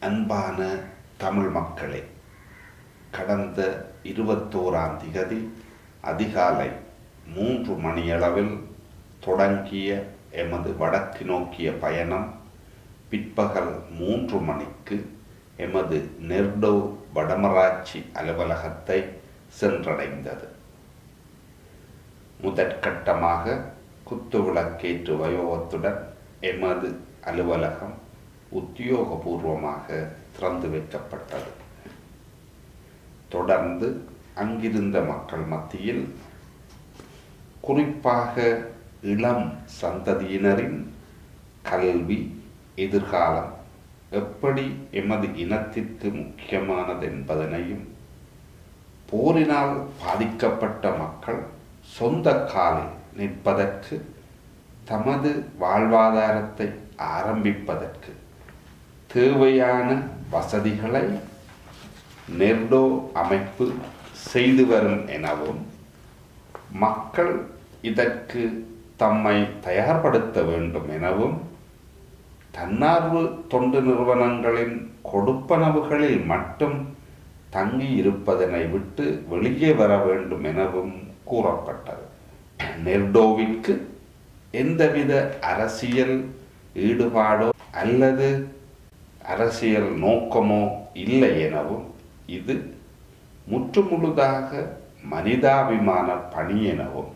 அன்பான தமிழ் மக்களே கடந்த இருபத்தோராம் திகதி அதிகாலை மூன்று மணியளவில் தொடங்கிய எமது வடக்கு நோக்கிய பயணம் பிற்பகல் மூன்று மணிக்கு எமது நெர்டோ வடமராட்சி அலுவலகத்தை சென்றடைந்தது. முதற்கட்டமாக குத்துவிளக்கேற்று வைபவத்துடன் எமது அலுவலகம் உத்தியோகபூர்வமாக திறந்து வைக்கப்பட்டது. தொடர்ந்து அங்கிருந்த மக்கள் மத்தியில் குறிப்பாக இளம் சந்ததியினரின் கல்வி எதிர்காலம் எப்படி எமது இனத்திற்கு முக்கியமானது என்பதனையும் போரினால் பாதிக்கப்பட்ட மக்கள் சொந்த காலில் நிற்பதற்கு தமது வாழ்வாதாரத்தை ஆரம்பிப்பதற்கு தேவையான வசதிகளை நெர்டோ அமைப்பு செய்து வரும் எனவும் மக்கள் இதற்கு தம்மை தயார்படுத்த வேண்டும் எனவும் தன்னார்வ தொண்டு நிறுவனங்களின் கொடுப்பனவுகளில் மட்டும் தங்கி இருப்பதனை விட்டு வெளியே வர வேண்டும் எனவும் கூறப்பட்டது. நெர்டோவிற்கு எந்தவித அரசியல் ஈடுபாடோ அல்லது அரசியல் நோக்கமோ இல்லை எனவும் இது முற்றுமுழுதாக மனிதாபிமான பணி எனவும்.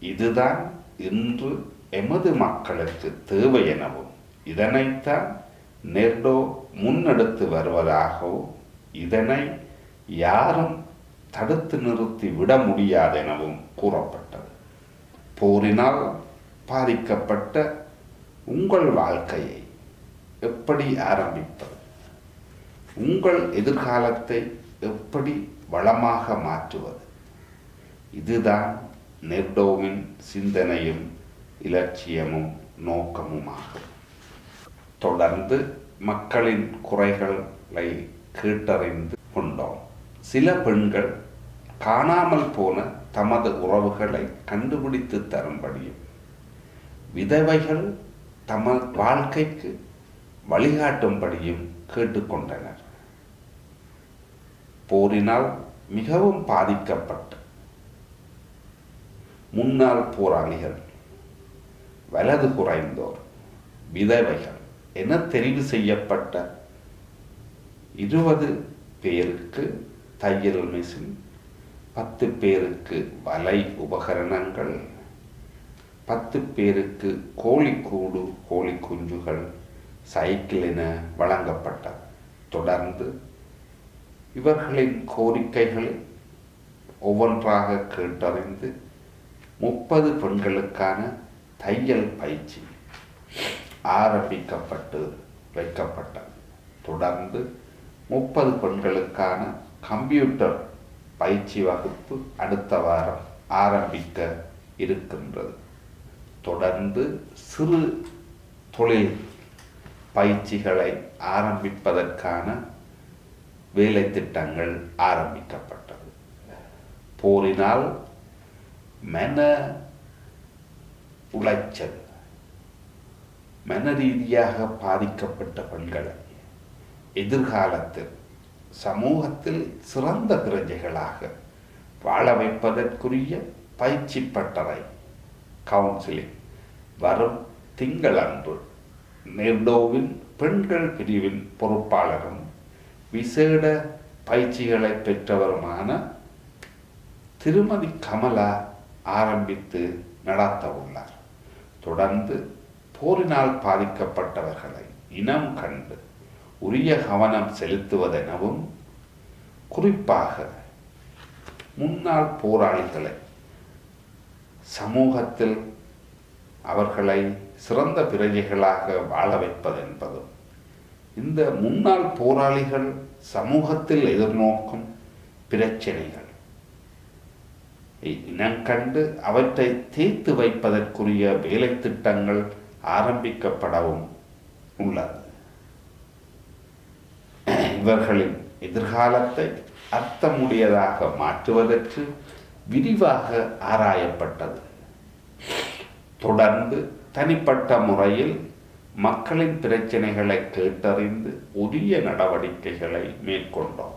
இதுதான் இன்று எமது மக்களுக்கு தேவை எனவும். இதனைத்தான் நெர்டோ முன்னெடுத்து வருவதாகவும் இதனை யாரும் தடுத்து நிறுத்தி விட முடியாதெனவும் கூறப்பட்டது. போரினால் பாதிக்கப்பட்ட உங்கள் வாழ்க்கையை எப்படி ஆரம்பிப்பது? உங்கள் எதிர்காலத்தை எப்படி வளமாக மாற்றுவது? இதுதான் நெர்டோவின் சிந்தனையும் இலட்சியமும் நோக்கமுமாகும். தொடர்ந்து மக்களின் குறைகளை கேட்டறிந்து கொண்டோம். சில பெண்கள் காணாமல் போன தமது உறவுகளை கண்டுபிடித்து தரும்படியும் விதவைகள் தமது வாழ்க்கைக்கு வழிகாட்டும்படியும் கேட்டுக்கொண்டனர். போரினால் மிகவும் பாதிக்கப்பட்ட முன்னாள் போராளிகள் வலது குறைந்தோர் விதவைகள் என தெரிவு செய்யப்பட்ட இருபது பேருக்கு தையல் மிஷின் பத்து பேருக்கு வலை உபகரணங்கள் பத்து பேருக்கு கோழிக்கூடு கோழி குஞ்சுகள் சைக்கிள் என வழங்கப்பட்டது தொடர்ந்து இவர்களின் கோரிக்கைகளை ஒவ்வொன்றாக கேட்டறிந்து முப்பது பெண்களுக்கான தையல் பயிற்சி ஆரம்பிக்கப்பட்டு வைக்கப்பட்டது தொடர்ந்து முப்பது பெண்களுக்கான கம்ப்யூட்டர் பயிற்சி வகுப்பு அடுத்த வாரம் ஆரம்பிக்க இருக்கின்றது. தொடர்ந்து சிறு தொழில் பயிற்சிகளை ஆரம்பிப்பதற்கான வேலை திட்டங்கள் ஆரம்பிக்கப்பட்டது. போரினால் மன உளைச்சல் மன ரீதியாக பாதிக்கப்பட்ட பெண்களை எதிர்காலத்தில் சமூகத்தில் சிறந்த பிரஜைகளாக வாழ வைப்பதற்குரிய பயிற்சி பட்டறை கவுன்சிலிங் வரும் திங்களன்று நெர்டோவின் பெண்கள் பிரிவின் பொறுப்பாளரும் விசேட பயிற்சிகளை பெற்றவருமான திருமதி கமலா ஆரம்பித்து நடத்த உள்ளார் தொடர்ந்து போரினால் பாதிக்கப்பட்டவர்களை இனம் கண்டு உரிய கவனம் செலுத்துவதெனவும் குறிப்பாக முன்னாள் போராளிகளை சமூகத்தில் அவர்களை சிறந்த பிரஜைகளாக வாழ வைப்பதென்பதும் இந்த முன்னாள் போராளிகள் சமூகத்தில் எதிர்நோக்கும் பிரச்சனைகள். இனங்கண்டு அவற்றை தீர்த்து வைப்பதற்குரிய வேலை திட்டங்கள் ஆரம்பிக்கப்படவும் உள்ளது. இவர்களின் எதிர்காலத்தை அர்த்தமுடையதாக மாற்றுவதற்கு விரிவாக ஆராயப்பட்டது. தொடர்ந்து தனிப்பட்ட முறையில் மக்களின் பிரச்சனைகளை கேட்டறிந்து உரிய நடவடிக்கைகளை மேற்கொண்டோம்.